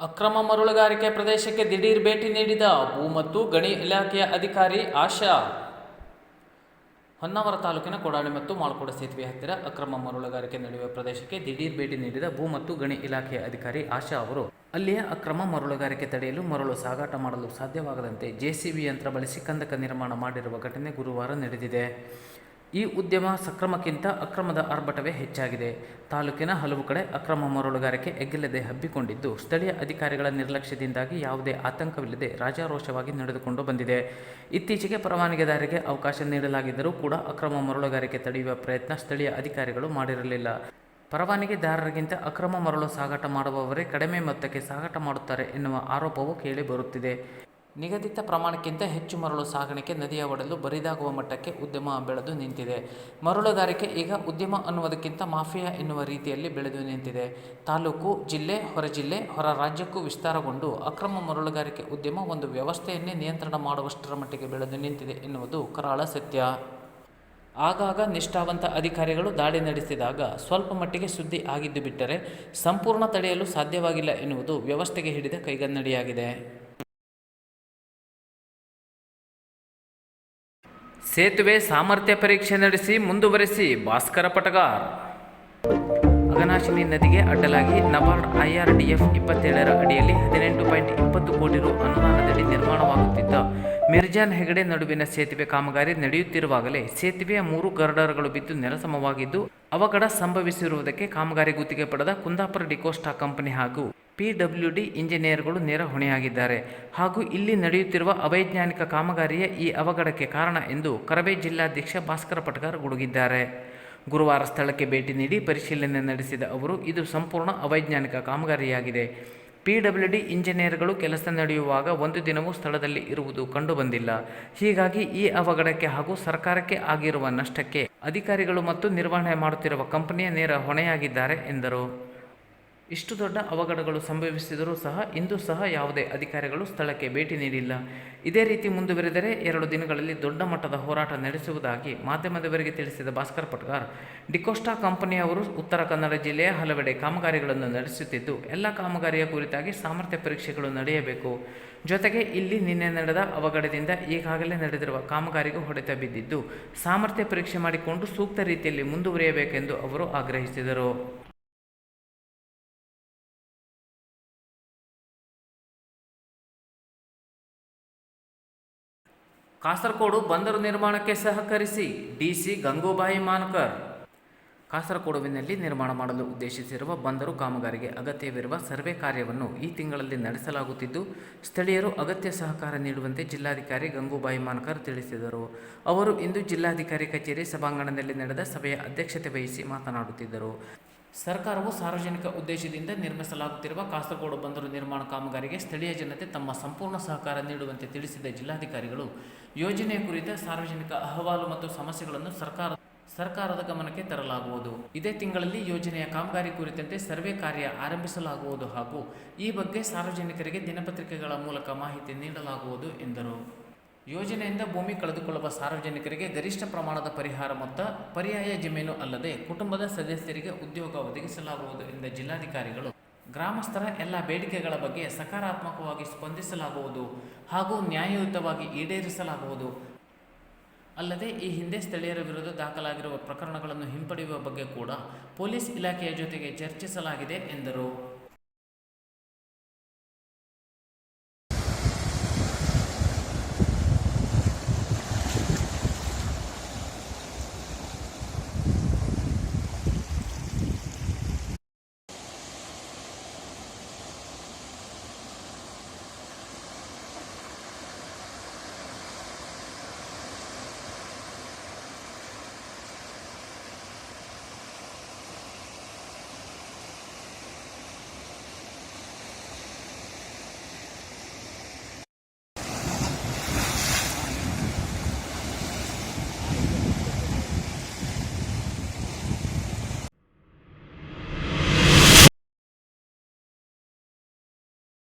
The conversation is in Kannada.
ಅಕ್ರಮ ಮರಳುಗಾರಿಕೆ ಪ್ರದೇಶಕ್ಕೆ ದಿಢೀರ್ ಭೇಟಿ ನೀಡಿದ ಭೂ ಮತ್ತು ಗಣಿ ಇಲಾಖೆಯ ಅಧಿಕಾರಿ ಆಶಾ ಹೊನ್ನಾವರ ತಾಲೂಕಿನ ಕೊಡಾಳಿ ಮತ್ತು ಮಾಳ್ಕೋಡ ಸೇತುವೆ ಹತ್ತಿರ ಅಕ್ರಮ ಮರಳುಗಾರಿಕೆ ನಡೆಯುವ ಪ್ರದೇಶಕ್ಕೆ ದಿಢೀರ್ ಭೇಟಿ ನೀಡಿದ ಭೂ ಮತ್ತು ಗಣಿ ಇಲಾಖೆಯ ಅಧಿಕಾರಿ ಆಶಾ ಅವರು, ಅಲ್ಲಿಯ ಅಕ್ರಮ ಮರಳುಗಾರಿಕೆ ತಡೆಯಲು ಮರಳು ಸಾಗಾಟ ಮಾಡಲು ಸಾಧ್ಯವಾಗದಂತೆ ಜೆಸಿಬಿ ಯಂತ್ರ ಬಳಸಿ ಕಂದಕ ನಿರ್ಮಾಣ ಮಾಡಿರುವ ಘಟನೆ ಗುರುವಾರ ನಡೆದಿದೆ. ಈ ಉದ್ಯಮ ಸಕ್ರಮಕ್ಕಿಂತ ಅಕ್ರಮದ ಆರ್ಭಟವೇ ಹೆಚ್ಚಾಗಿದೆ. ತಾಲೂಕಿನ ಹಲವು ಕಡೆ ಅಕ್ರಮ ಮರಳುಗಾರಿಕೆ ಎಗ್ಗಿಲ್ಲದೆ ಹಬ್ಬಿಕೊಂಡಿದ್ದು, ಸ್ಥಳೀಯ ಅಧಿಕಾರಿಗಳ ನಿರ್ಲಕ್ಷ್ಯದಿಂದಾಗಿ ಯಾವುದೇ ಆತಂಕವಿಲ್ಲದೆ ರಾಜಾರೋಷವಾಗಿ ನಡೆದುಕೊಂಡು ಬಂದಿದೆ. ಇತ್ತೀಚೆಗೆ ಪರವಾನಗಿದಾರರಿಗೆ ಅವಕಾಶ ನೀಡಲಾಗಿದ್ದರೂ ಕೂಡ ಅಕ್ರಮ ಮರಳುಗಾರಿಕೆ ತಡೆಯುವ ಪ್ರಯತ್ನ ಸ್ಥಳೀಯ ಅಧಿಕಾರಿಗಳು ಮಾಡಿರಲಿಲ್ಲ. ಪರವಾನಗಿದಾರರಿಗಿಂತ ಅಕ್ರಮ ಮರಳು ಸಾಗಾಟ ಮಾಡುವವರೇ ಕಡಿಮೆ ಮೊತ್ತಕ್ಕೆ ಸಾಗಾಟ ಮಾಡುತ್ತಾರೆ ಎನ್ನುವ ಆರೋಪವೂ ಕೇಳಿ ಬರುತ್ತಿದೆ. ನಿಗದಿತ ಪ್ರಮಾಣಕ್ಕಿಂತ ಹೆಚ್ಚು ಮರಳು ಸಾಗಾಣಿಕೆ ನದಿಯ ಒಡಲು ಬರಿದಾಗುವ ಮಟ್ಟಕ್ಕೆ ಉದ್ಯಮ ಬೆಳೆದು ನಿಂತಿದೆ. ಮರಳುಗಾರಿಕೆ ಈಗ ಉದ್ಯಮ ಅನ್ನುವುದಕ್ಕಿಂತ ಮಾಫಿಯಾ ಎನ್ನುವ ರೀತಿಯಲ್ಲಿ ಬೆಳೆದು ನಿಂತಿದೆ. ತಾಲೂಕು, ಜಿಲ್ಲೆ, ಹೊರ ಜಿಲ್ಲೆ, ಹೊರ ರಾಜ್ಯಕ್ಕೂ ವಿಸ್ತಾರಗೊಂಡು ಅಕ್ರಮ ಮರಳುಗಾರಿಕೆ ಉದ್ಯಮ ಒಂದು ವ್ಯವಸ್ಥೆಯನ್ನೇ ನಿಯಂತ್ರಣ ಮಾಡುವಷ್ಟರ ಮಟ್ಟಿಗೆ ಬೆಳೆದು ನಿಂತಿದೆ ಎನ್ನುವುದು ಕರಾಳ ಸತ್ಯ. ಆಗಾಗ ನಿಷ್ಠಾವಂತ ಅಧಿಕಾರಿಗಳು ದಾಳಿ ನಡೆಸಿದಾಗ ಸ್ವಲ್ಪ ಮಟ್ಟಿಗೆ ಸುದ್ದಿ ಆಗಿದ್ದು ಬಿಟ್ಟರೆ ಸಂಪೂರ್ಣ ತಡೆಯಲು ಸಾಧ್ಯವಾಗಿಲ್ಲ ಎನ್ನುವುದು ವ್ಯವಸ್ಥೆಗೆ ಹಿಡಿದ ಕೈಗನ್ನಡಿಯಾಗಿದೆ. ಸೇತುವೆ ಸಾಮರ್ಥ್ಯ ಪರೀಕ್ಷೆ ನಡೆಸಿ ಮುಂದುವರೆಸಿ ಭಾಸ್ಕರ ಪಟಗಾರ್. ಅಘನಾಶಿನಿ ನದಿಗೆ ಅಡ್ಡಲಾಗಿ ನಬಾರ್ಡ್ ಐಆರ್ಡಿಎಫ್ ಇಪ್ಪತ್ತೇಳರ ಅಡಿಯಲ್ಲಿ ಹದಿನೆಂಟು ಪಾಯಿಂಟ್ ಇಪ್ಪತ್ತು ಕೋಟಿ ರು ಅನುದಾನದಲ್ಲಿ ನಿರ್ಮಾಣವಾಗುತ್ತಿದ್ದ ಮಿರ್ಜಾನ್ ಹೆಗಡೆ ನಡುವಿನ ಸೇತುವೆ ಕಾಮಗಾರಿ ನಡೆಯುತ್ತಿರುವಾಗಲೇ ಸೇತುವೆಯ ಮೂರು ಗರ್ಡರ್ಗಳು ಬಿದ್ದು ನೆಲಸಮವಾಗಿದ್ದು ಅವಘಡ ಸಂಭವಿಸಿರುವುದಕ್ಕೆ ಕಾಮಗಾರಿ ಗುತ್ತಿಗೆ ಪಡೆದ ಕುಂದಾಪುರ ಡಿಕೋಸ್ಟಾ ಕಂಪನಿ ಹಾಗೂ ಪಿಡಬ್ಲ್ಯೂಡಿ ಇಂಜಿನಿಯರ್ಗಳು ನೇರ ಹೊಣೆಯಾಗಿದ್ದಾರೆ. ಹಾಗೂ ಇಲ್ಲಿ ನಡೆಯುತ್ತಿರುವ ಅವೈಜ್ಞಾನಿಕ ಕಾಮಗಾರಿಯೇ ಈ ಅವಘಡಕ್ಕೆ ಕಾರಣ ಎಂದು ಕರವೇ ಜಿಲ್ಲಾಧ್ಯಕ್ಷ ಭಾಸ್ಕರ ಪಟ್ಗಾರ್ ಗುಡುಗಿದ್ದಾರೆ. ಗುರುವಾರ ಸ್ಥಳಕ್ಕೆ ಭೇಟಿ ನೀಡಿ ಪರಿಶೀಲನೆ ನಡೆಸಿದ ಅವರು, ಇದು ಸಂಪೂರ್ಣ ಅವೈಜ್ಞಾನಿಕ ಕಾಮಗಾರಿಯಾಗಿದೆ. ಪಿಡಬ್ಲ್ಯೂಡಿ ಇಂಜಿನಿಯರ್ಗಳು ಕೆಲಸ ನಡೆಯುವಾಗ ಒಂದು ದಿನವೂ ಸ್ಥಳದಲ್ಲಿ ಇರುವುದು ಕಂಡುಬಂದಿಲ್ಲ. ಹೀಗಾಗಿ ಈ ಅವಘಡಕ್ಕೆ ಹಾಗೂ ಸರ್ಕಾರಕ್ಕೆ ಆಗಿರುವ ನಷ್ಟಕ್ಕೆ ಅಧಿಕಾರಿಗಳು ಮತ್ತು ನಿರ್ವಹಣೆ ಮಾಡುತ್ತಿರುವ ಕಂಪನಿಯ ನೇರ ಹೊಣೆಯಾಗಿದ್ದಾರೆ ಎಂದರು. ಇಷ್ಟು ದೊಡ್ಡ ಅವಘಡಗಳು ಸಂಭವಿಸಿದರೂ ಸಹ ಇಂದು ಸಹ ಯಾವುದೇ ಅಧಿಕಾರಿಗಳು ಸ್ಥಳಕ್ಕೆ ಭೇಟಿ ನೀಡಿಲ್ಲ. ಇದೇ ರೀತಿ ಮುಂದುವರೆದರೆ ಎರಡು ದಿನಗಳಲ್ಲಿ ದೊಡ್ಡ ಮಟ್ಟದ ಹೋರಾಟ ನಡೆಸುವುದಾಗಿ ಮಾಧ್ಯಮದವರಿಗೆ ತಿಳಿಸಿದ ಭಾಸ್ಕರ್ ಪಟ್ಗಾರ್, ಡಿಕೋಸ್ಟಾ ಕಂಪನಿಯವರು ಉತ್ತರ ಕನ್ನಡ ಜಿಲ್ಲೆಯ ಹಲವೆಡೆ ಕಾಮಗಾರಿಗಳನ್ನು ನಡೆಸುತ್ತಿದ್ದು, ಎಲ್ಲ ಕಾಮಗಾರಿಯ ಕುರಿತಾಗಿ ಸಾಮರ್ಥ್ಯ ಪರೀಕ್ಷೆಗಳು ನಡೆಯಬೇಕು. ಜೊತೆಗೆ ಇಲ್ಲಿ ನಿನ್ನೆ ನಡೆದ ಅವಘಡದಿಂದ ಈಗಾಗಲೇ ನಡೆದಿರುವ ಕಾಮಗಾರಿಗೂ ಹೊಡೆತ ಬಿದ್ದಿದ್ದು, ಸಾಮರ್ಥ್ಯ ಪರೀಕ್ಷೆ ಮಾಡಿಕೊಂಡು ಸೂಕ್ತ ರೀತಿಯಲ್ಲಿ ಮುಂದುವರಿಯಬೇಕೆಂದು ಅವರು ಆಗ್ರಹಿಸಿದರು. ಕಾಸರಕೋಡು ಬಂದರು ನಿರ್ಮಾಣಕ್ಕೆ ಸಹಕರಿಸಿ ಡಿಸಿ ಗಂಗೂಬಾಯಿ ಮಾನ್ಕರ್. ಕಾಸರಗೋಡುವಿನಲ್ಲಿ ನಿರ್ಮಾಣ ಮಾಡಲು ಉದ್ದೇಶಿಸಿರುವ ಬಂದರು ಕಾಮಗಾರಿಗೆ ಅಗತ್ಯವಿರುವ ಸರ್ವೆ ಕಾರ್ಯವನ್ನು ಈ ತಿಂಗಳಲ್ಲಿ ನಡೆಸಲಾಗುತ್ತಿದ್ದು, ಸ್ಥಳೀಯರು ಅಗತ್ಯ ಸಹಕಾರ ನೀಡುವಂತೆ ಜಿಲ್ಲಾಧಿಕಾರಿ ಗಂಗೂಬಾಯಿ ಮಾನ್ಕರ್ ತಿಳಿಸಿದರು. ಅವರು ಇಂದು ಜಿಲ್ಲಾಧಿಕಾರಿ ಕಚೇರಿ ಸಭಾಂಗಣದಲ್ಲಿ ನಡೆದ ಸಭೆಯ ಅಧ್ಯಕ್ಷತೆ ವಹಿಸಿ ಮಾತನಾಡುತ್ತಿದ್ದರು. ಸರ್ಕಾರವು ಸಾರ್ವಜನಿಕ ಉದ್ದೇಶದಿಂದ ನಿರ್ಮಿಸಲಾಗುತ್ತಿರುವ ಕಾಸರಗೋಡು ಬಂದರು ನಿರ್ಮಾಣ ಕಾಮಗಾರಿಗೆ ಸ್ಥಳೀಯ ಜನತೆ ತಮ್ಮ ಸಂಪೂರ್ಣ ಸಹಕಾರ ನೀಡುವಂತೆ ತಿಳಿಸಿದ ಜಿಲ್ಲಾಧಿಕಾರಿಗಳು, ಯೋಜನೆ ಕುರಿತ ಸಾರ್ವಜನಿಕ ಅಹವಾಲು ಮತ್ತು ಸಮಸ್ಯೆಗಳನ್ನು ಸರ್ಕಾರ, ಸರ್ಕಾರದ ಗಮನಕ್ಕೆ ತರಲಾಗುವುದು. ಇದೇ ತಿಂಗಳಲ್ಲಿ ಯೋಜನೆಯ ಕಾಮಗಾರಿ ಕುರಿತಂತೆ ಸರ್ವೆ ಕಾರ್ಯ ಆರಂಭಿಸಲಾಗುವುದು ಹಾಗೂ ಈ ಬಗ್ಗೆ ಸಾರ್ವಜನಿಕರಿಗೆ ದಿನಪತ್ರಿಕೆಗಳ ಮೂಲಕ ಮಾಹಿತಿ ನೀಡಲಾಗುವುದು ಎಂದರು. ಯೋಜನೆಯಿಂದ ಭೂಮಿ ಕಳೆದುಕೊಳ್ಳುವ ಸಾರ್ವಜನಿಕರಿಗೆ ಗರಿಷ್ಠ ಪ್ರಮಾಣದ ಪರಿಹಾರ ಮೊತ್ತ ಪರ್ಯಾಯ ಜಮೀನು ಅಲ್ಲದೆ ಕುಟುಂಬದ ಸದಸ್ಯರಿಗೆ ಉದ್ಯೋಗ ಒದಗಿಸಲಾಗುವುದು ಎಂದ ಜಿಲ್ಲಾಧಿಕಾರಿಗಳು. ಗ್ರಾಮಸ್ಥರ ಎಲ್ಲ ಬೇಡಿಕೆಗಳ ಬಗ್ಗೆ ಸಕಾರಾತ್ಮಕವಾಗಿ ಸ್ಪಂದಿಸಲಾಗುವುದು ಹಾಗೂ ನ್ಯಾಯಯುತವಾಗಿ ಈಡೇರಿಸಲಾಗುವುದು. ಅಲ್ಲದೆ ಈ ಹಿಂದೆ ಸ್ಥಳೀಯರ ವಿರುದ್ಧ ದಾಖಲಾಗಿರುವ ಪ್ರಕರಣಗಳನ್ನು ಹಿಂಪಡೆಯುವ ಬಗ್ಗೆ ಕೂಡ ಪೊಲೀಸ್ ಇಲಾಖೆಯ ಜೊತೆಗೆ ಚರ್ಚಿಸಲಾಗಿದೆ ಎಂದರು.